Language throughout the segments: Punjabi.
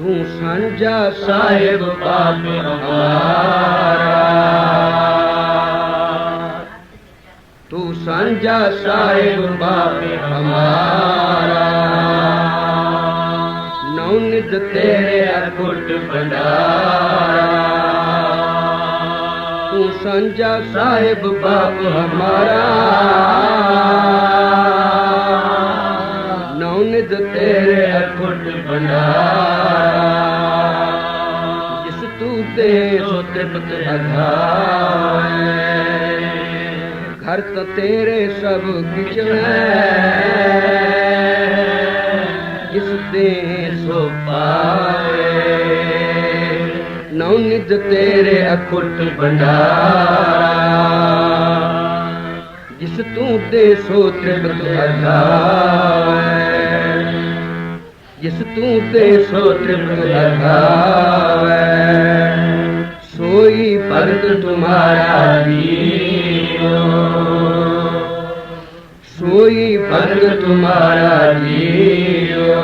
ਤੂੰ ਸਾਂਝਾ ਸਾਹਿਬ ਬਾਪ ਹਮਾਰਾ ਤੂੰ ਸਾਂਝਾ ਸਾਹਿਬ ਬਾਪ ਹਮਾਰਾ ਨੌ ਨਿਦ ਤੇਰੇ ਅਕੁੱਟ ਭੰਡਾਰਾ ਤੂੰ ਸਾਂਝਾ ਸਾਹਿਬ ਬਾਪ ਹਮਾਰਾ ਨੌ ਨਿਦ ਤੇਰੇ ਤੂੰ ਤੇ ਸੋ ਤ੍ਰਿਪਤ ਅਧਾਏ ਘਰ ਤਾਂ ਤੇਰੇ ਸਭ ਕਿਛ ਹੈ ਜਿਸ ਤੇ ਸੋ ਪਾਏ ਨੌ ਨਿਦ ਤੇਰੇ ਅਖੁੱਟ ਭੰਡਾਰਾ ਜਿਸ ਤੂੰ ਦੇ ਸੋ ਤ੍ਰਿਪਤ ਅਧਾਏ ਜਿਸ ਤੂੰ ਤੇ ਸੋ ਤ੍ਰਿਪਤ ਅਧਾਵੇ ਸੋਈ ਭਗਤ ਤੁਮਾਰਾ ਜੀਓ। ਸੋਈ ਭਗਤ ਤੁਮਾਰਾ ਜੀਓ।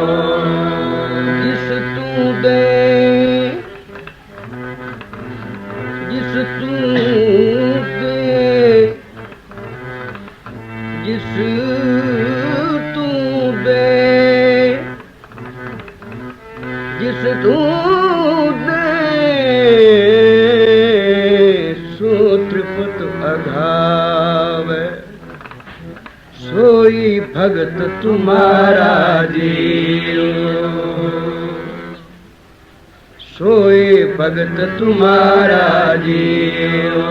ਜਿਸ ਤੂੰ ਦੇ, ਜਿਸ ਤੂੰ ਦੇ, ਜਿਸ ਤ੍ਰਿਪਤ ਸੋਈ ਭਗਤ ਤੁਮਾਰਾ ਜੀਓ ਸੋਈ ਭਗਤ ਤੁਮਾਰਾ ਜੀਓ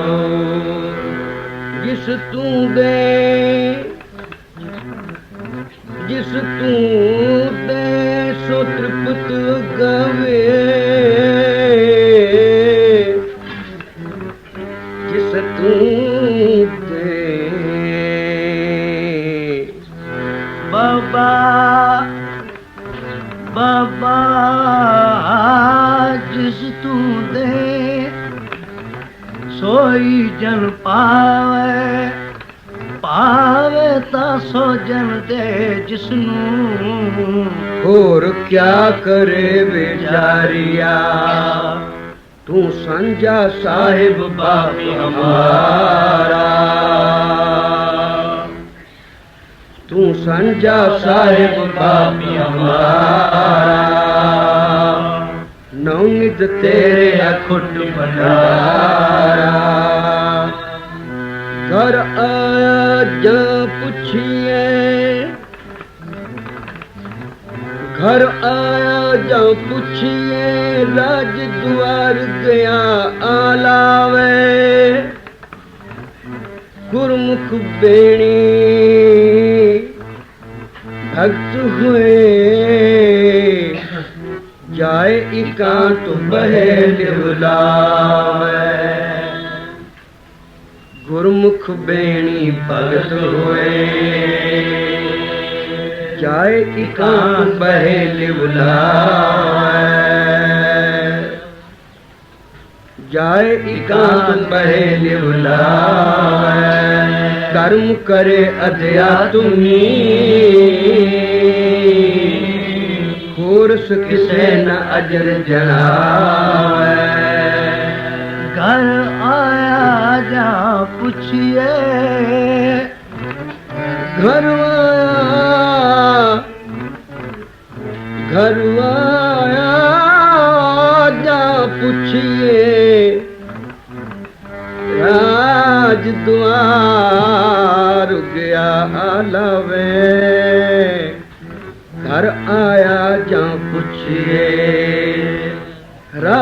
ਜਿਸ ਤੂੰ ਦੇ, ਜਿਸ ਤੂੰ ਦੇ ਸੋ ਤ੍ਰਿਪਤ ਗਵੇ। ਬਾਬਾ ਬਾਬਾ, ਜਿਸ ਤੂੰ ਦੇ ਸੋਈ ਜਨ ਪਾਵੇ ਪਾਵੇ ਤਾਂ ਸੋ ਜਨ ਦੇ ਜਿਸ ਨੂੰ ਹੋਰ ਕਿਆ ਕਰੇ ਵਿਚਾਰਿਆ? ਤੂੰ ਸਾਂਝਾ ਸਾਹਿਬ ਬਾਪ ਹਮਾਰਾ। ਤੂੰ ਸਾਂਝਾ ਸਾਹਿਬ ਬਾਪ ਹਮਾਰਾ। ਨੌ ਨਿਤ ਤੇਰੇ ਅਖੁੱਟ ਭੰਡਾਰਾ। ਘਰ ਆ ਜਾ ਪੁੱਛੀਏ ਘਰ ਆਇਆ ਜਾਂ ਪੁੱਛੀਏ ਰਾਜ ਦੁਆਰ ਗਿਆ ਆਲਾਵੇ। ਗੁਰਮੁਖ ਬੇਣੀ ਭਗਤ ਹੋਏ, ਜਾਏ ਇਕਾਂਤ ਬਹਿ ਲਿਵਲਾਵੇ ਗੁਰਮੁਖ ਬੇਣੀ ਭਗਤ ਹੋਏ, ਜਾਏ ਇਕਾਂਤ ਬਹਿ ਲਿਵਲਾਵੇ ਜਾਏ ਇਕਾਂਤ ਬਹਿ ਲਿਵਲਾਵੇ ਕਰਮ धर्म करे अदया तुम्ही। किसे न अजर जड़ा घर आया जा पुछिए। घर आया। घर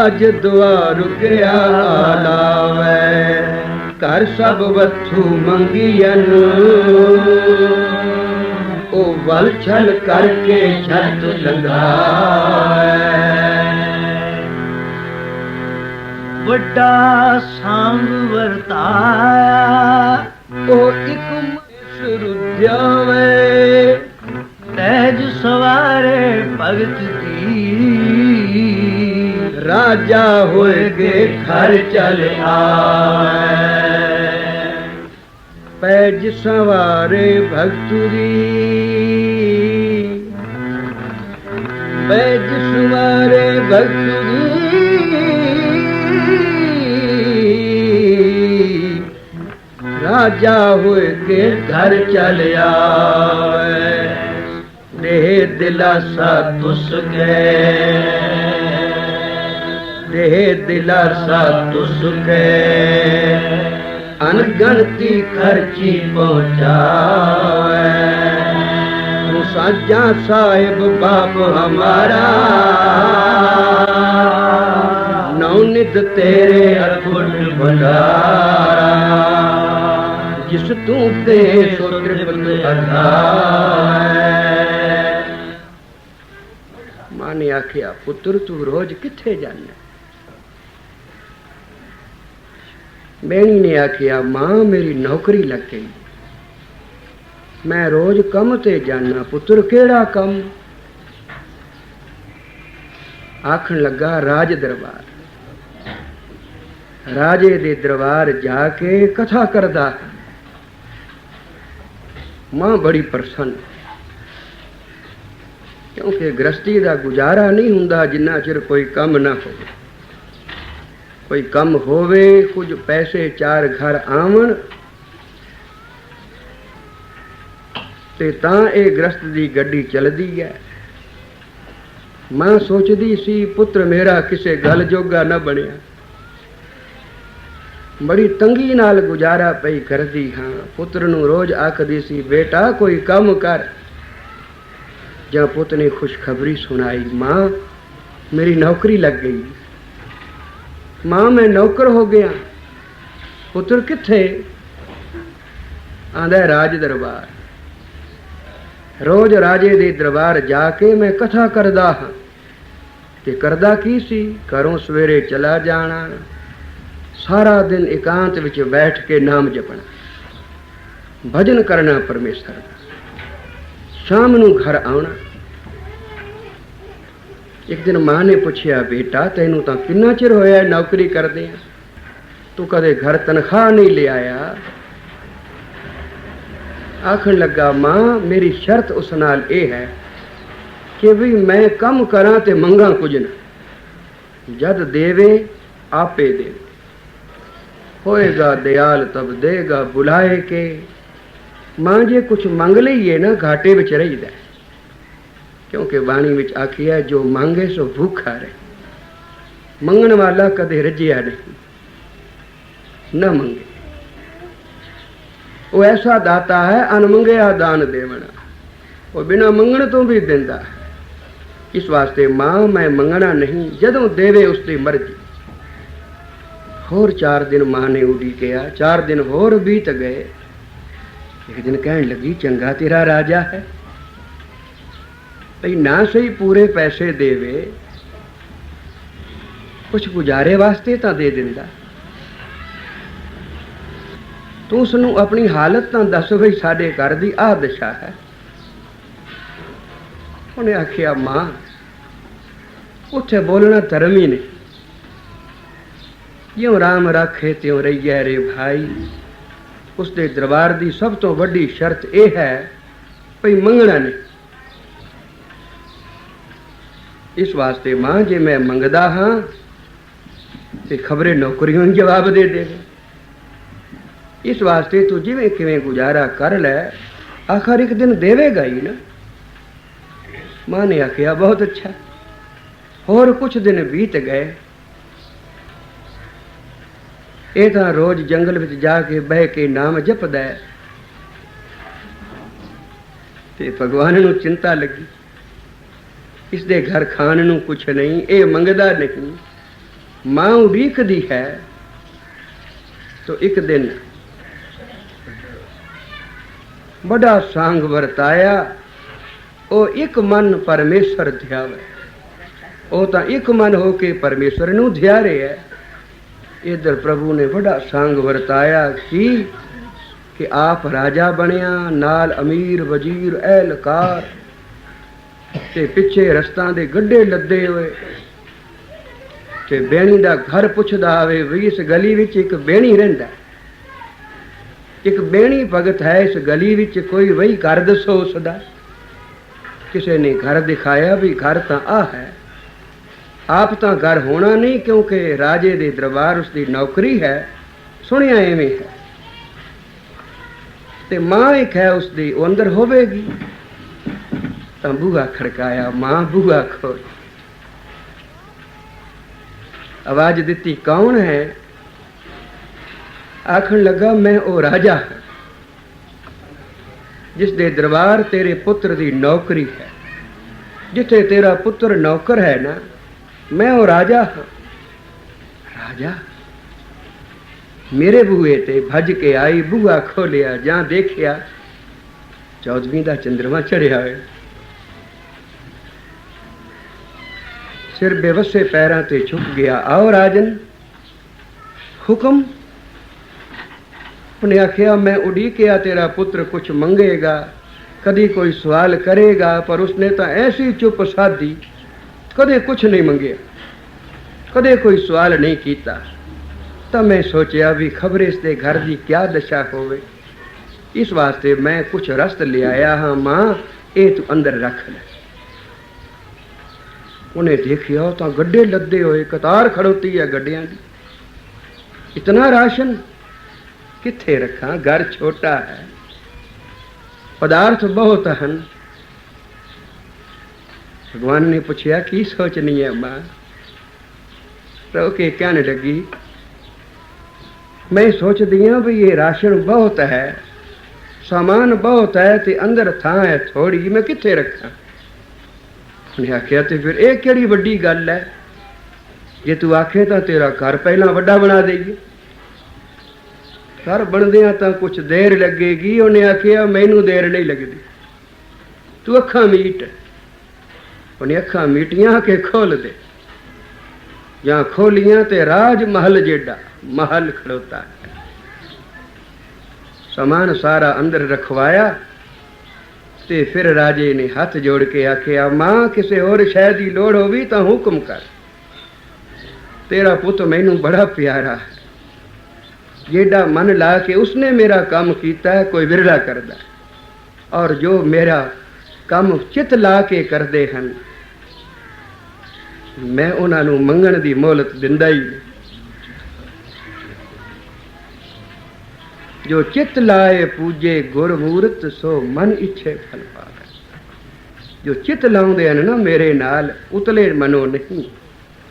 ਰਾਜ ਦੁਆਰ ਗਿਆ ਲਾਵੇ। ਘਰ ਸਭ ਵਥੂ ਮੰਗੀਆਂ ਉਹ ਵਲ ਛਲ ਕਰਕੇ ਛੱਤ ਲੰਗਾਏ ਵੱਡਾ ਸੰਗ ਵਰਤਾਇਆ। ਉਹ ਇੱਕ ਮਸਰ ਜਾਵੇ ਤੈਜ ਸਵਾਰੇ ਭਗਤ ਦੀ। ਰਾਜਾ ਹੋਏ ਹੋਏਗੇ ਘਰ ਚਲ ਆਵੇ ਪੈਜ ਸਵਾਰੇ ਭਗਤੁਰੀ ਬੈਜ ਸੁਵਾਰੇ ਭਗਤੀ ਰਾਜਾ ਹੋਏ ਕੇ ਘਰ ਚਲ ਆਵੇ ਦੇਹ ਦਿਲਾਸਾ ਤੁਸ ਕੇ ਦੇਹ ਦਿਲਾਸਾ ਤੁਸ ਕੇ ਅਨਗਣਤੀ ਖਰਚੀ ਪਹੁੰਚਾਵੇ ਤੂੰ ਸਾਜਾ ਸਾਹਿਬ ਬਾਪ ਹਮਾਰਾ ਨੌ ਨਿਤ ਤੇਰੇ ਅਖੁੱਟ ਭੰਡਾਰਾ ਜਿਸ ਤੂੰ ਤੇ ਸੋ ਤ੍ਰਿਪਤ ਅਧਾਰ ਮਾਂ ਨੇ ਆਖਿਆ ਪੁੱਤਰ ਤੂੰ ਨੇ ਆਖਿਆ ਮਾਂ ਮੇਰੀ ਨੌਕਰੀ ਲੱਗ ਗਈ ਮੈਂ ਰੋਜ਼ ਕੰਮ ਤੇ ਜਾਣਾ ਪੁੱਤਰ ਕਿਹੜਾ ਕੰਮ ਆਖਣ ਲੱਗਾ ਰਾਜ ਦਰਬਾਰ ਰਾਜੇ ਦੇ ਦਰਬਾਰ ਜਾ ਕੇ ਕਥਾ ਕਰਦਾ ਮਾਂ ਬੜੀ ਪ੍ਰਸੰਨ ਕਿਉਂਕਿ ਗ੍ਰਸਤੀ ਦਾ ਗੁਜ਼ਾਰਾ ਨਹੀਂ ਹੁੰਦਾ ਜਿੰਨਾ ਚਿਰ ਕੋਈ ਕੰਮ ਨਾ ਹੋਵੇ ਕੋਈ ਕੰਮ ਹੋਵੇ, ਕੁਝ ਪੈਸੇ ਚਾਰ ਘਰ ਆਵਣ, ਤੇ ਤਾਂ ਇਹ ਗ੍ਰਸਤ ਦੀ ਗੱਡੀ ਚੱਲਦੀ ਹੈ। ਮਾਂ ਸੋਚਦੀ ਸੀ, ਪੁੱਤਰ ਮੇਰਾ ਕਿਸੇ ਗੱਲ ਜੋਗਾ ਨਾ ਬਣਿਆ। ਬੜੀ ਤੰਗੀ ਨਾਲ ਗੁਜ਼ਾਰਾ ਪਈ ਕਰਦੀ ਹਾਂ। ਪੁੱਤਰ ਨੂੰ ਰੋਜ਼ ਆਖਦੀ ਸੀ, ਬੇਟਾ, ਕੋਈ ਕੰਮ ਕਰ। ਜਾਂ ਪੁੱਤ ਨੇ ਖੁਸ਼ਖਬਰੀ ਸੁਣਾਈ, ਮਾਂ, ਮੇਰੀ ਨੌਕਰੀ ਲੱਗ ਗਈ। ਮਾਂ, ਮੈਂ ਨੌਕਰ ਹੋ ਗਿਆ। ਪੁੱਤਰ ਕਿੱਥੇ? ਆਂਦਾ ਰਾਜ ਦਰਬਾਰ। ਰੋਜ਼ ਰਾਜੇ ਦੇ ਦਰਬਾਰ ਜਾ ਕੇ ਮੈਂ ਕਥਾ ਕਰਦਾ ਹਾਂ। ਤੇ ਕਰਦਾ ਕੀ ਸੀ? ਘਰੋਂ ਸਵੇਰੇ ਚਲਾ ਜਾਣਾ। ਸਾਰਾ ਦਿਨ ਇਕਾਂਤ ਵਿੱਚ ਬੈਠ ਕੇ ਨਾਮ ਜਪਣਾ। ਭਜਨ ਕਰਨਾ ਪਰਮੇਸ਼ਰ ਦਾ। ਸ਼ਾਮ ਨੂੰ ਘਰ ਆਉਣਾ। ਇੱਕ ਦਿਨ ਮਾਂ ਨੇ ਪੁੱਛਿਆ, ਬੇਟਾ, ਤੈਨੂੰ ਤਾਂ ਕਿੰਨਾ ਚਿਰ ਹੋਇਆ ਨੌਕਰੀ ਕਰਦੇ ਆ? ਤੂੰ ਕਦੇ ਘਰ ਤਨਖਾਹ ਨਹੀਂ ਲਿਆਇਆ ਆਖਣ ਲੱਗਾ, ਮਾਂ, ਮੇਰੀ ਸ਼ਰਤ ਉਸ ਨਾਲ ਇਹ ਹੈ ਕਿ ਵੀ ਮੈਂ ਕੰਮ ਕਰਾਂ ਤੇ ਮੰਗਾ ਕੁਝ ਨਾ। ਜਦ ਦੇਵੇ, ਆਪੇ ਦੇਵੇ ਹੋਏਗਾ ਦਿਆਲ ਤਬ ਦੇਗਾ, ਬੁਲਾਏ ਕੇ। ਮਾਂ, ਜੇ ਕੁਝ ਮੰਗ ਲਈਏ ਨਾ, ਘਾਟੇ ਵਿੱਚ ਰਹੀਦਾ ਕਿਉਂਕਿ ਬਾਣੀ ਵਿੱਚ ਆਖਿਆ ਜੋ ਮੰਗੇ ਸੋ ਭੁੱਖਾ ਰਹੇ ਮੰਗਣ ਵਾਲਾ ਕਦੇ ਰੱਜਿਆ ਨਹੀਂ ਨਾ ਮੰਗੇ ਉਹ ਐਸਾ ਦਾਤਾ ਹੈ ਅਨਮੰਗਿਆ ਦਾਨ ਦੇਵਣਾ ਉਹ ਬਿਨਾ ਮੰਗਣ ਤੋਂ ਵੀ ਦਿੰਦਾ ਹੈ। ਇਸ ਵਾਸਤੇ ਮਾਂ ਮੈਂ ਮੰਗਣਾ ਨਹੀਂ ਜਦੋਂ ਦੇਵੇ ਉਸ ਦੀ ਮਰਜ਼ੀ ਹੋਰ 4 ਦਿਨ ਮਾਂ ਨੇ ਉਡੀ ਕਿਹਾ 4 ਦਿਨ ਹੋਰ ਬੀਤ ਗਏ ਇੱਕ ਦਿਨ ਕਹਿਣ ਲੱਗੀ ਚੰਗਾ ਤੇਰਾ ਰਾਜਾ ਹੈ ਭਈ ਨਾ ਸਹੀ ਪੂਰੇ ਪੈਸੇ ਦੇਵੇ ਕੁਝ ਗੁਜ਼ਾਰੇ ਵਾਸਤੇ ਤਾਂ ਦੇ ਦਿੰਦਾ। ਤੂੰ ਉਸ ਨੂੰ ਆਪਣੀ ਹਾਲਤ ਤਾਂ ਦੱਸ ਵੀ ਸਾਡੇ ਘਰ ਦੀ ਆਹ ਦਿਸ਼ਾ ਹੈ। ਉਹਨੇ ਆਖਿਆ, ਮਾਂ, ਉੱਥੇ ਬੋਲਣਾ ਧਰਮ ਹੀ ਨਹੀਂ। ਜਿਉਂ ਰਾਮ ਰਾਖੇ ਤਿਉ ਰਹੀਏ ਰੇ ਭਾਈ। ਉਸ ਦੇ ਦਰਬਾਰ ਦੀ ਸਭ ਤੋਂ ਵੱਡੀ ਸ਼ਰਤ ਇਹ ਹੈ ਭਈ ਮੰਗਣਾ ਨਹੀਂ। ਇਸ ਵਾਸਤੇ ਮਾਂ, ਜੇ ਮੈਂ ਮੰਗਦਾ ਹਾਂ, ਤੇ ਖਬਰੇ ਨੌਕਰੀਆਂ ਨੂੰ ਜਵਾਬ ਦੇ ਦੇਵੇ ਇਸ ਵਾਸਤੇ ਤੂੰ ਜਿਵੇਂ ਕਿਵੇਂ ਗੁਜ਼ਾਰਾ ਕਰ ਲੈ, ਆਖਰ ਇੱਕ ਦਿਨ ਦੇਵੇਗਾ ਹੀ ਨਾ। ਮਾਂ ਨੇ ਆਖਿਆ, ਬਹੁਤ ਅੱਛਾ। ਹੋਰ ਕੁਝ ਦਿਨ ਬੀਤ ਗਏ। ਇਹ ਤਾਂ ਰੋਜ਼ ਜੰਗਲ ਵਿੱਚ ਜਾ ਕੇ ਬਹਿ ਕੇ ਨਾਮ ਜਪਦਾ ਤੇ ਭਗਵਾਨ ਨੂੰ ਚਿੰਤਾ ਲੱਗੀ। ਇਸ ਦੇ ਘਰ ਖਾਣ ਨੂੰ ਕੁਛ ਨਹੀਂ, ਇਹ ਮੰਗਦਾ ਨਹੀਂ। ਮਾਂ ਉਡੀਕਦੀ ਹੈ, ਤੋ ਇੱਕ ਦਿਨ ਬੜਾ ਸੰਗ ਵਰਤਾਇਆ, ਉਹ ਇੱਕ ਮਨ ਪਰਮੇਸ਼ਰ ਧਿਆਵੇ। ਉਹ ਤਾਂ ਇੱਕ ਮਨ ਹੋ ਕੇ ਪਰਮੇਸ਼ਰ ਨੂੰ ਧਿਆ ਰਿਹਾ ਹੈ। ਇਧਰ ਪ੍ਰਭੂ ਨੇ ਬੜਾ ਸੰਗ ਵਰਤਾਇਆ ਕੀ, ਕਿ ਆਪ ਰਾਜਾ ਬਣਿਆ, ਨਾਲ ਅਮੀਰ, ਵਜ਼ੀਰ, ਅਹਿਲਕਾਰ ਤੇ ਪਿੱਛੇ ਰਸਤਾ ਦੇ ਗੱਡੇ ਲੱਦੇ ਹੋਏ। ਤੇ ਬੇਣੀ ਦਾ ਘਰ ਪੁੱਛਦਾ ਆਵੇ ਵੀ ਇਸ ਗਲੀ ਵਿੱਚ ਇੱਕ ਬੇਣੀ ਰਹਿੰਦਾ ਇੱਕ ਬੇਣੀ ਭਗਤ ਹੈ, ਇਸ ਗਲੀ ਵਿੱਚ ਕੋਈ ਵਈ ਘਰ ਦੱਸੋ ਉਸ ਦਾ ਕਿਸੇ ਨੇ ਘਰ ਦਿਖਾਇਆ ਵੀ ਘਰ ਤਾਂ ਆ ਹੈ। ਆਪ ਤਾਂ ਘਰ ਹੋਣਾ ਨਹੀਂ, ਕਿਉਂਕਿ ਰਾਜੇ ਦੇ ਦਰਬਾਰ ਉਸ ਦੀ ਨੌਕਰੀ ਹੈ। ਸੁਣਿਆ ਐਵੇਂ ਹੈ। ਤੇ ਮਾਂ ਇੱਕ ਹੈ ਉਸ ਦੀ ਉਹ ਅੰਦਰ ਹੋਵੇਗੀ। ਤਾਂ ਬੂਹਾ ਖੜਕਾਇਆ ਮਾਂ ਬੂਹਾ ਖੋਲ ਆਵਾਜ਼ ਦਿੱਤੀ ਕੌਣ ਹੈ ਆਖਣ ਲੱਗਾ ਮੈਂ ਉਹ ਰਾਜਾ ਹਾਂ ਜਿਸ ਦੇ ਦਰਬਾਰ ਤੇਰੇ ਪੁੱਤਰ ਦੀ ਨੌਕਰੀ ਹੈ ਜਿੱਥੇ ਤੇਰਾ ਪੁੱਤਰ ਨੌਕਰ ਹੈ ਨਾ ਮੈਂ ਉਹ ਰਾਜਾ ਹਾਂ ਰਾਜਾ ਮੇਰੇ ਬੂਹੇ ਤੇ ਭੱਜ ਕੇ ਆਈ ਬੂਹਾ ਖੋਲਿਆ ਜਾਂ ਦੇਖਿਆ ਚੌਦਵੀਂ ਦਾ ਚੰਦਰਮਾ ਚੜਿਆ ਹੋਇਆ ਸਿਰ ਬੇਵਸੇ ਪੈਰਾਂ ਤੇ ਝੁਕ ਗਿਆ ਆਓ ਰਾਜਨ ਹੁਕਮ ਉਹਨੇ ਆਖਿਆ ਮੈਂ ਉਡੀਕਿਆ ਤੇਰਾ ਪੁੱਤਰ ਕੁਝ ਮੰਗੇਗਾ ਕਦੀ ਕੋਈ ਸਵਾਲ ਕਰੇਗਾ ਪਰ ਉਸਨੇ ਤਾਂ ਐਸੀ ਚੁੱਪ ਸਾਧੀ ਕਦੇ ਕੁਝ ਨਹੀਂ ਮੰਗਿਆ ਕਦੇ ਕੋਈ ਸਵਾਲ ਨਹੀਂ ਕੀਤਾ ਤਾਂ ਮੈਂ ਸੋਚਿਆ ਵੀ ਖਬਰ ਇਸ ਦੇ ਘਰ ਦੀ ਕਿਆ ਦਸ਼ਾ ਹੋਵੇ ਇਸ ਵਾਸਤੇ ਮੈਂ ਕੁਝ ਰਸਤ ਲਿਆਇਆ ਹਾਂ ਮਾਂ ਇਹ ਤੂੰ ਅੰਦਰ ਰੱਖ ਲੈ ਉਹਨੇ ਦੇਖਿਆ ਤਾਂ ਗੱਡੇ ਲੱਦੇ ਹੋਏ ਕਤਾਰ ਖੜੋਤੀ ਹੈ ਗੱਡਿਆਂ ਦੀ ਇਤਨਾ ਰਾਸ਼ਨ ਕਿੱਥੇ ਰੱਖਾਂ ਘਰ ਛੋਟਾ ਹੈ ਪਦਾਰਥ ਬਹੁਤ ਹਨ ਭਗਵਾਨ ਨੇ ਪੁੱਛਿਆ ਕੀ ਸੋਚਣੀ ਹੈ ਮਾਂ ਰੋ ਕੇ ਕਹਿਣ ਲੱਗੀ ਮੈਂ ਸੋਚਦੀ ਹਾਂ ਵੀ ਇਹ ਰਾਸ਼ਨ ਬਹੁਤ ਹੈ ਸਾਮਾਨ ਬਹੁਤ ਹੈ ਤੇ ਅੰਦਰ ਥਾਂ ਹੈ ਥੋੜੀ ਮੈਂ ਕਿੱਥੇ ਰੱਖਾਂ ਉਹਨੇ ਆਖਿਆ, ਤੇ ਫਿਰ ਇਹ ਕਿਹੜੀ ਵੱਡੀ ਗੱਲ ਹੈ ਜੇ ਤੂੰ ਆਖੇ ਤਾਂ ਤੇਰਾ ਘਰ ਪਹਿਲਾਂ ਵੱਡਾ ਬਣਾ ਦੇਈਏ। ਘਰ ਬਣਦਿਆਂ ਤਾਂ ਕੁਝ ਦੇਰ ਲੱਗੇਗੀ, ਉਹਨੇ ਆਖਿਆ, ਮੈਨੂੰ ਦੇਰ ਨਹੀਂ ਲੱਗਦੀ। ਤੂੰ ਅੱਖਾਂ ਮੀਟ। ਉਹਨੇ ਅੱਖਾਂ ਮੀਟੀਆਂ ਕਿ ਖੋਲ ਦੇ। ਜਾਂ ਖੋਲੀਆਂ ਤੇ ਰਾਜ ਮਹਲ ਜਿਹੜਾ ਮਹਲ ਖੜੋਤਾ। ਹੈ ਸਮਾਨ ਸਾਰਾ ਅੰਦਰ ਰਖਵਾਇਆ ਤੇ ਫਿਰ ਰਾਜੇ ਨੇ ਹੱਥ ਜੋੜ ਕੇ ਆਖਿਆ, ਮਾਂ, ਕਿਸੇ ਹੋਰ ਸ਼ੈ ਦੀ ਲੋੜ ਹੋਵੇ ਤਾਂ ਹੁਕਮ ਕਰ। ਤੇਰਾ ਪੁੱਤ ਮੈਨੂੰ ਬੜਾ ਪਿਆਰਾ। ਹੈ ਜਿਹੜਾ ਮਨ ਲਾ ਕੇ ਉਸਨੇ ਮੇਰਾ ਕੰਮ ਕੀਤਾ ਹੈ ਕੋਈ ਵਿਰਲਾ ਕਰਦਾ। ਔਰ ਜੋ ਮੇਰਾ ਕੰਮ ਚਿਤ ਲਾ ਕੇ ਕਰਦੇ ਹਨ, ਮੈਂ ਉਹਨਾਂ ਨੂੰ ਮੰਗਣ ਦੀ ਮੋਹਲਤ ਦਿੰਦਾ ਹੀ ਜੋ ਚਿਤ ਲਾਏ ਪੂਜੇ ਗੁਰ ਮੂਰਤ ਸੋ ਮਨ ਇੱਛੇ ਫਲ ਪਾਵੇ। ਜੋ ਚਿਤ ਲਾਉਂਦੇ ਹਨ ਨਾ ਮੇਰੇ ਨਾਲ, ਉਤਲੇ ਮਨੋ ਨਹੀਂ।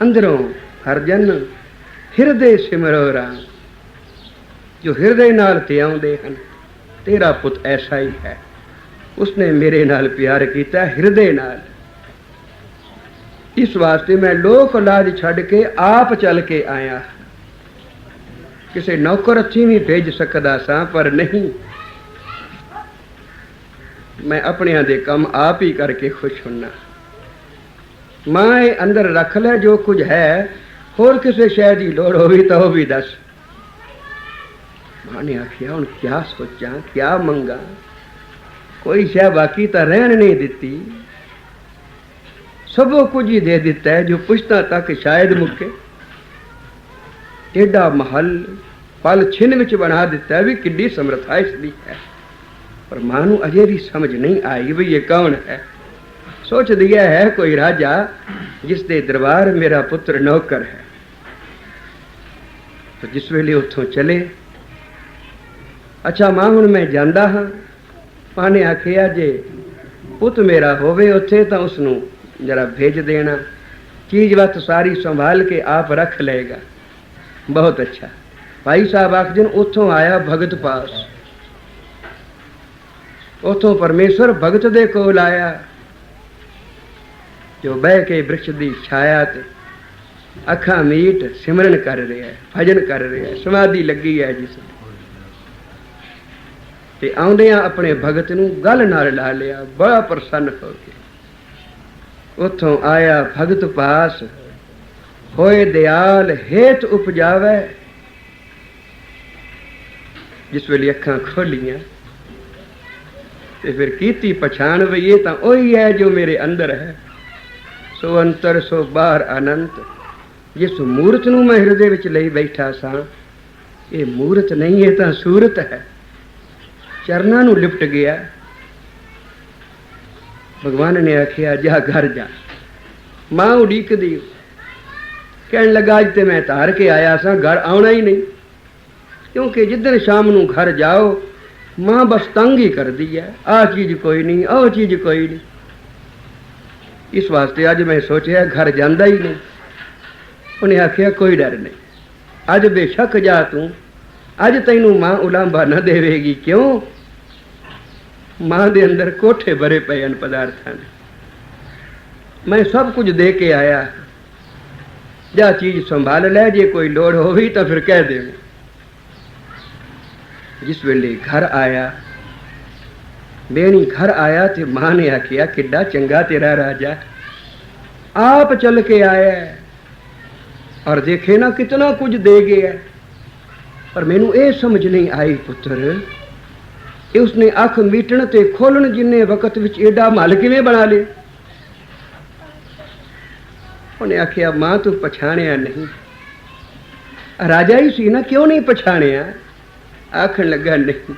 ਅੰਦਰੋਂ ਹਰ ਜਨ ਹਿਰਦੇ ਸਿਮਰੋ ਰਾਮ। ਜੋ ਹਿਰਦੇ ਨਾਲ ਤੇ ਆਉਂਦੇ ਹਨ, ਤੇਰਾ ਪੁੱਤ ਐਸਾ ਹੀ ਹੈ। ਉਸਨੇ ਮੇਰੇ ਨਾਲ ਪਿਆਰ ਕੀਤਾ, ਹਿਰਦੇ ਨਾਲ। ਇਸ ਵਾਸਤੇ ਮੈਂ ਲੋਕ ਲਾਜ ਛੱਡ ਕੇ ਆਪ ਚੱਲ ਕੇ ਆਇਆ ਕਿਸੇ ਨੌਕਰ ਅੱਛੀ ਵੀ ਭੇਜ ਸਕਦਾ ਸਾਂ ਪਰ ਨਹੀਂ ਮੈਂ ਆਪਣਿਆਂ ਦੇ ਕੰਮ ਆਪ ਹੀ ਕਰਕੇ ਖੁਸ਼ ਹੁੰਨਾ ਮਾਂ ਇਹ ਅੰਦਰ ਰੱਖ ਲੈ ਜੋ ਕੁਝ ਹੈ ਹੋਰ ਕਿਸੇ ਸ਼ੈ ਦੀ ਲੋੜ ਹੋਵੇ ਤਾਂ ਉਹ ਵੀ ਦੱਸ ਮਾਂ ਨੇ ਆਖਿਆ ਹੁਣ ਕਿਆ ਸੋਚਾਂ ਕਿਆ ਮੰਗਾ ਕੋਈ ਸ਼ੈ ਬਾਕੀ ਤਾਂ ਰਹਿਣ ਨਹੀਂ ਦਿੱਤੀ ਸਭੋ ਕੁਝ ਹੀ ਦੇ ਦਿੱਤਾ ਹੈ ਜੋ ਪੁਸ਼ਤਾ ਤੱਕ ਸ਼ਾਇਦ ਮੁੱਕੇ ਟੇਡਾ ਮਹਲ, ਪਲ ਛਿਨ ਵਿੱਚ ਬਣਾ ਦਿੱਤਾ ਵੀ ਕਿੱਡੀ ਸਮਰੱਥਾ ਇਸ ਦੀ ਹੈ। ਪਰ ਮਾਂ ਨੂੰ ਅਜੇ ਵੀ ਸਮਝ ਨਹੀਂ ਆਈ ਵੀ ਇਹ ਕੌਣ ਹੈ। ਸੋਚਦੀ ਹੈ ਕੋਈ ਰਾਜਾ ਜਿਸ ਦੇ ਦਰਬਾਰ ਮੇਰਾ ਪੁੱਤਰ ਨੌਕਰ ਹੈ। ਤਾਂ ਜਿਸ ਵੇਲੇ ਉੱਥੋਂ ਚਲੇ, ਅੱਛਾ ਮਾਂ, ਹੁਣ ਮੈਂ ਜਾਂਦਾ ਹਾਂ। ਮਾਂ ਨੇ ਆਖਿਆ, ਜੇ ਪੁੱਤ ਮੇਰਾ ਹੋਵੇ ਉੱਥੇ ਤਾਂ ਉਸ ਨੂੰ ਜਰਾ ਭੇਜ ਦੇਣਾ। ਚੀਜ਼ ਵਤ ਸਾਰੀ ਸੰਭਾਲ ਕੇ ਆਪ ਰੱਖ ਲਏਗਾ। ਬਹੁਤ ਅੱਛਾ। ਭਾਈ ਸਾਹਿਬ ਆਖਦੇ ਨੇ, ਉੱਥੋਂ ਆਇਆ ਭਗਤ ਪਾਸ। ਉੱਥੋਂ ਪਰਮੇਸ਼ਵਰ ਭਗਤ ਦੇ ਕੋਲ ਆਇਆ। ਜੋ ਬਹਿ ਕੇ ਬ੍ਰਿਕਸ਼ ਦੀ ਛਾਇਆ ਤੇ ਅੱਖਾਂ ਮੀਟ, ਸਿਮਰਨ ਕਰ ਰਿਹਾ ਹੈ, ਭਜਨ ਕਰ ਰਿਹਾ ਹੈ, ਸਮਾਧੀ ਲੱਗੀ ਹੈ ਜਿਸ ਤੇ ਆਉਂਦਿਆਂ ਆਪਣੇ ਭਗਤ ਨੂੰ ਗੱਲ ਨਾਲ ਲਾ ਲਿਆ, ਬੜਾ ਪ੍ਰਸੰਨ ਹੋ ਕੇ ਉੱਥੋਂ ਆਇਆ ਭਗਤ ਪਾਸ। ਹੋਏ ਦਿਆਲ ਹੇਤ ਉਪਜਾਵੇ। ਜਿਸ ਵੇਲੇ ਅੱਖਾਂ ਖੋਲੀਆਂ ਤੇ ਫਿਰ ਕੀਤੀ ਪਛਾਣ ਵੀ ਇਹ ਤਾਂ ਉਹੀ ਹੈ ਜੋ ਮੇਰੇ ਅੰਦਰ ਹੈ। ਸੋ ਅੰਤਰ, ਸੋ ਬਾਹਰ ਅਨੰਤ। ਜਿਸ ਮੂਰਤ ਨੂੰ ਮੈਂ ਹਿਰਦੇ ਵਿੱਚ ਲਈ ਬੈਠਾ ਸਾਂ, ਇਹ ਮੂਰਤ ਨਹੀਂ, ਇਹ ਤਾਂ ਸੂਰਤ ਹੈ। ਚਰਨਾਂ ਨੂੰ ਲਿਪਟ ਗਿਆ। ਭਗਵਾਨ ਨੇ ਆਖਿਆ, ਜਾ ਘਰ ਜਾ। ਮਾਂ ਉਡੀਕਦੀ ਕਹਿਣ ਲੱਗਾ, ਅੱਜ ਤੇ ਮੈਂ ਧਾਰ ਕੇ ਆਇਆ ਸਾਂ, ਘਰ ਆਉਣਾ ਹੀ ਨਹੀਂ। ਕਿਉਂਕਿ ਜਿੱਦਣ ਸ਼ਾਮ ਨੂੰ ਘਰ ਜਾਓ, ਮਾਂ ਬਸ ਤੰਗ ਹੀ ਕਰਦੀ ਹੈ ਆਹ ਚੀਜ਼ ਕੋਈ ਨਹੀਂ ਉਹ ਚੀਜ਼ ਕੋਈ ਨਹੀਂ। ਇਸ ਵਾਸਤੇ ਅੱਜ ਮੈਂ ਸੋਚਿਆ, ਘਰ ਜਾਂਦਾ ਹੀ ਨਹੀਂ। ਉਹਨੇ ਆਖਿਆ, ਕੋਈ ਡਰ ਨਹੀਂ। ਅੱਜ ਬੇਸ਼ੱਕ ਜਾ ਤੂੰ। ਅੱਜ ਤੈਨੂੰ ਮਾਂ ਉਲਾਂਭਾ ਨਾ ਦੇਵੇਗੀ। ਕਿਉਂ? ਮਾਂ ਦੇ ਅੰਦਰ ਕੋਠੇ ਭਰੇ ਪਏ ਹਨ ਪਦਾਰਥਾਂ ਦੇ। ਮੈਂ ਸਭ ਕੁਝ ਦੇ ਕੇ ਆਇਆ। ਜਾ ਚੀਜ਼ ਸੰਭਾਲ ਲੈ, ਜੇ ਕੋਈ ਲੋੜ ਹੋਵੇ ਤਾਂ ਫਿਰ ਕਹਿ ਦੇ ਜਿਸ ਵੇਲੇ ਘਰ ਆਇਆ, ਬੇਣੀ ਘਰ ਆਇਆ ਤੇ ਮਾਂ ਨੇ ਆਖਿਆ, ਕਿੱਡਾ ਚੰਗਾ ਤੇਰਾ ਰਾਜਾ। ਆਪ ਚੱਲ ਕੇ ਆਇਆ ਔਰ ਦੇਖੇ ਨਾ ਕਿਤਨਾ ਕੁਝ ਦੇ ਗਿਆ ਪਰ ਮੈਨੂੰ ਇਹ ਸਮਝ ਨਹੀਂ ਆਈ ਪੁੱਤਰ ਇਹ ਉਸਨੇ ਅੱਖ ਮੀਟਣ ਤੇ ਖੋਲਣ ਜਿੰਨੇ ਵਕਤ ਵਿੱਚ ਏਡਾ ਮਲ ਕਿਵੇਂ ਬਣਾ ਲਿਆ ਉਹਨੇ ਆਖਿਆ, ਮਾਂ, ਤੂੰ ਪਛਾਣਿਆ ਨਹੀਂ। ਰਾਜਾ ਹੀ ਸੀ ਨਾ, ਕਿਉਂ ਨਹੀਂ ਪਛਾਣਿਆ? ਆਖਣ ਲੱਗਾ, ਨਹੀਂ।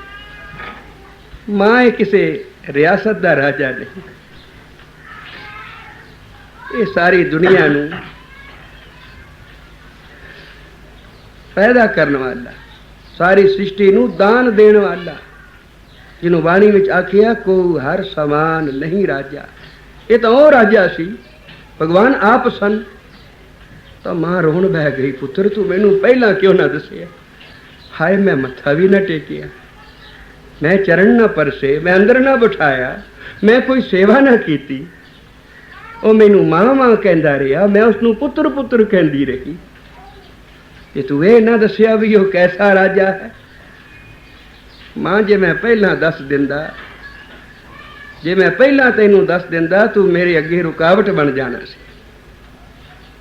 ਮਾਂ ਇਹ ਕਿਸੇ ਰਿਆਸਤ ਦਾ ਰਾਜਾ ਨਹੀਂ। ਇਹ ਸਾਰੀ ਦੁਨੀਆ ਨੂੰ ਪੈਦਾ ਕਰਨ ਵਾਲਾ, ਸਾਰੀ ਸ੍ਰਿਸ਼ਟੀ ਨੂੰ ਦਾਨ ਦੇਣ ਵਾਲਾ, ਜਿਹਨੂੰ ਬਾਣੀ ਵਿੱਚ ਆਖਿਆ, ਕੋ ਹਰ ਸਮਾਨ ਨਹੀਂ ਰਾਜਾ। ਇਹ ਤਾਂ ਉਹ ਰਾਜਾ ਸੀ ਭਗਵਾਨ ਆਪ ਸਨ। ਤਾਂ ਮਾਂ ਰੋਣ ਬਹਿ ਗਈ, ਪੁੱਤਰ, ਤੂੰ ਮੈਨੂੰ ਪਹਿਲਾਂ ਕਿਉਂ ਨਾ ਦੱਸਿਆ? ਹਾਏ, ਮੈਂ ਮੱਥਾ ਵੀ ਨਾ ਟੇਕਿਆ। ਮੈਂ ਚਰਨ ਨਾ ਪਰਸੇ, ਮੈਂ ਅੰਦਰ ਨਾ ਬਿਠਾਇਆ, ਮੈਂ ਕੋਈ ਸੇਵਾ ਨਾ ਕੀਤੀ। ਉਹ ਮੈਨੂੰ ਮਾਂ ਮਾਂ ਕਹਿੰਦਾ ਰਿਹਾ, ਮੈਂ ਉਸ ਨੂੰ ਪੁੱਤਰ ਪੁੱਤਰ ਕਹਿੰਦੀ ਰਹੀ। ਤੇ ਤੂੰ ਇਹ ਨਾ ਦੱਸਿਆ ਵੀ ਉਹ ਕੈਸਾ ਰਾਜਾ ਹੈ? ਮਾਂ, ਜੇ ਮੈਂ ਪਹਿਲਾਂ ਦੱਸ ਦਿੰਦਾ ਜੇ ਮੈਂ ਪਹਿਲਾਂ ਤੈਨੂੰ ਦੱਸ ਦਿੰਦਾ, ਤੂੰ ਮੇਰੇ ਅੱਗੇ ਰੁਕਾਵਟ ਬਣ ਜਾਣਾ ਸੀ।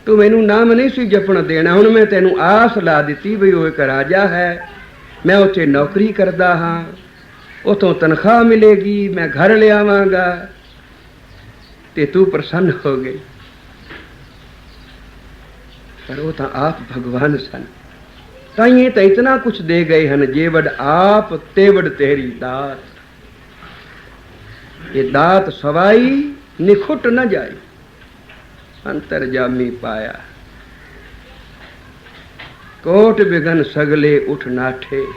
ਤੂੰ ਮੈਨੂੰ ਨਾਮ ਨਹੀਂ ਸੀ ਜਪਣ ਦੇਣਾ, ਹੁਣ ਮੈਂ ਤੈਨੂੰ ਆਸ ਲਾ ਦਿੱਤੀ ਵੀ ਉਹ ਇੱਕ ਰਾਜਾ ਹੈ। ਮੈਂ ਉੱਥੇ ਨੌਕਰੀ ਕਰਦਾ ਹਾਂ, ਉਥੋਂ ਤਨਖਾਹ ਮਿਲੇਗੀ, ਮੈਂ ਘਰ ਲਿਆਵਾਂਗਾ। ਤੇ ਤੂੰ ਪ੍ਰਸੰਨ ਹੋ ਗਈ। ਪਰ ਉਹ ਤਾਂ ਆਪ ਭਗਵਾਨ ਸਨ। ਤਾਂ ਇਹ ਤਾਂ ਇਤਨਾ ਕੁਛ ਦੇ ਗਏ ਹਨ, ਜੇਵੜ ਆਪ, ਤੇਵੜ ਤੇਰੀ ਦਾਤ। ਇਹ ਦਾਤ ਸਵਾਈ ਨਿਖੁੱਟ ਨਾ ਜਾਈ। ਅੰਤਰ ਜਾਮੀ ਪਾਇਆ। ਕੋਟ ਬਿਗਨ ਸਗਲੇ ਉਠ ਨਾਠੇ।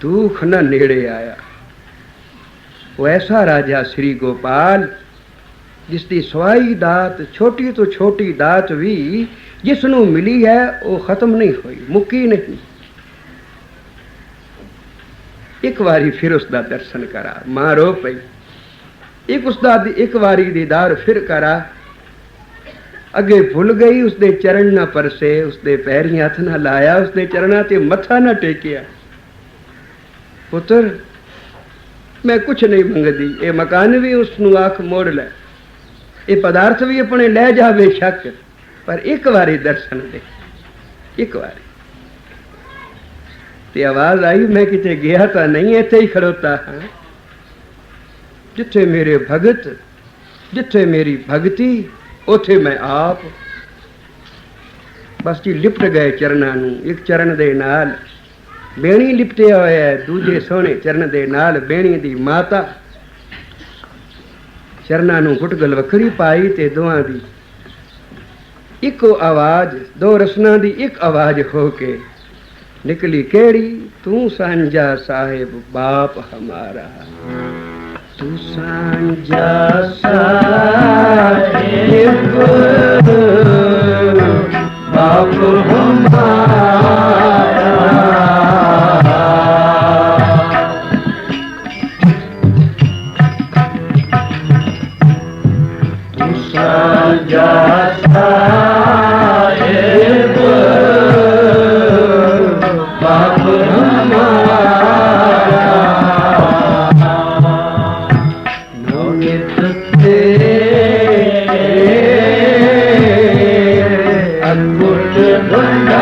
ਦੁਖ ਨਾ ਨੇੜੇ ਆਇਆ। ਉਹ ਐਸਾ ਰਾਜਾ ਸ੍ਰੀ ਗੋਪਾਲ, ਜਿਸ ਦੀ ਸਵਾਈ ਦਾਤ, ਛੋਟੀ ਤੋਂ ਛੋਟੀ ਦਾਤ ਵੀ ਜਿਸ ਨੂੰ ਮਿਲੀ ਹੈ, ਉਹ ਖਤਮ ਨਹੀਂ ਹੋਈ, ਮੁੱਕੀ ਨਹੀਂ। ਇੱਕ ਵਾਰੀ ਫਿਰ ਉਸ ਦਾ ਦਰਸ਼ਨ ਕਰਾ। ਮਾਂ ਰੋ ਪਈ ਇੱਕ ਉਸਦਾ ਇੱਕ ਵਾਰੀ ਦੀਦਾਰ ਫਿਰ ਕਰਾ। ਅੱਗੇ ਭੁੱਲ ਗਈ, ਉਸਦੇ ਚਰਨ ਨਾ ਪਰਸੇ, ਉਸਦੇ ਪੈਰੀ ਹੱਥ ਨਾ ਲਾਇਆ, ਉਸਦੇ ਚਰਨਾਂ ਤੇ ਮੱਥਾ ਨਾ ਟੇਕਿਆ। ਪੁੱਤਰ, ਮੈਂ ਕੁਛ ਨਹੀਂ ਮੰਗਦੀ, ਇਹ ਮਕਾਨ ਵੀ ਉਸ ਨੂੰ ਆਖ ਮੋੜ ਲੈ। ਇਹ ਪਦਾਰਥ ਵੀ ਆਪਣੇ ਲੈ ਜਾਵੇ ਸ਼ੱਕ, ਪਰ ਇੱਕ ਵਾਰੀ ਦਰਸ਼ਨ ਦੇ, ਇੱਕ ਵਾਰੀ। ਤੇ ਆਵਾਜ਼ ਆਈ, ਮੈਂ ਕਿਤੇ ਗਿਆ ਤਾਂ ਨਹੀਂ, ਇੱਥੇ ਹੀ ਖੜੋਤਾ ਹਾਂ। ਜਿੱਥੇ ਮੇਰੇ ਭਗਤ, ਜਿੱਥੇ ਮੇਰੀ ਭਗਤੀ, ਉਥੇ ਮੈਂ ਆਪ। ਬਸ ਜੀ ਲਿਪਟ ਗਏ ਚਰਨਾਂ ਨੂੰ, ਇੱਕ ਚਰਨ ਦੇ ਨਾਲ। ਬੇਣੀ ਲਿਪਟਿਆ ਹੋਇਆ ਹੈ, ਦੂਜੇ ਸੋਹਣੇ ਚਰਨ ਦੇ ਨਾਲ ਬੇਣੀ ਦੀ ਮਾਤਾ। ਚਰਨਾਂ ਨੂੰ ਗੁਟਗਲ ਵੱਖਰੀ ਪਾਈ ਤੇ ਦੋਹਾਂ ਦੀ ਇੱਕੋ ਆਵਾਜ਼, ਦੋ ਰਸਨਾਂ ਦੀ ਇੱਕ ਆਵਾਜ਼ ਹੋ ਕੇ ਨਿਕਲੀ ਕਿਹੜੀ? ਤੂੰ ਸਾਂਝਾ ਸਾਹਿਬ, ਬਾਪ ਹਮਾਰਾ। ਤੂੰ ਸਾਂਝਾ ਸਾਹਿਬ ਬਾਪ ਹਮਾਰਾ ਤੂੰ Linda.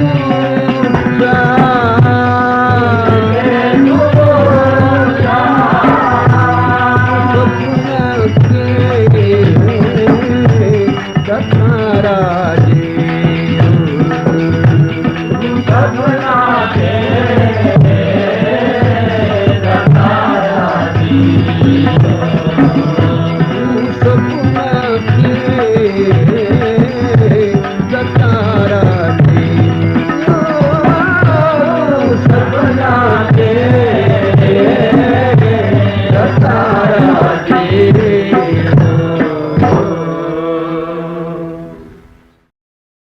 Música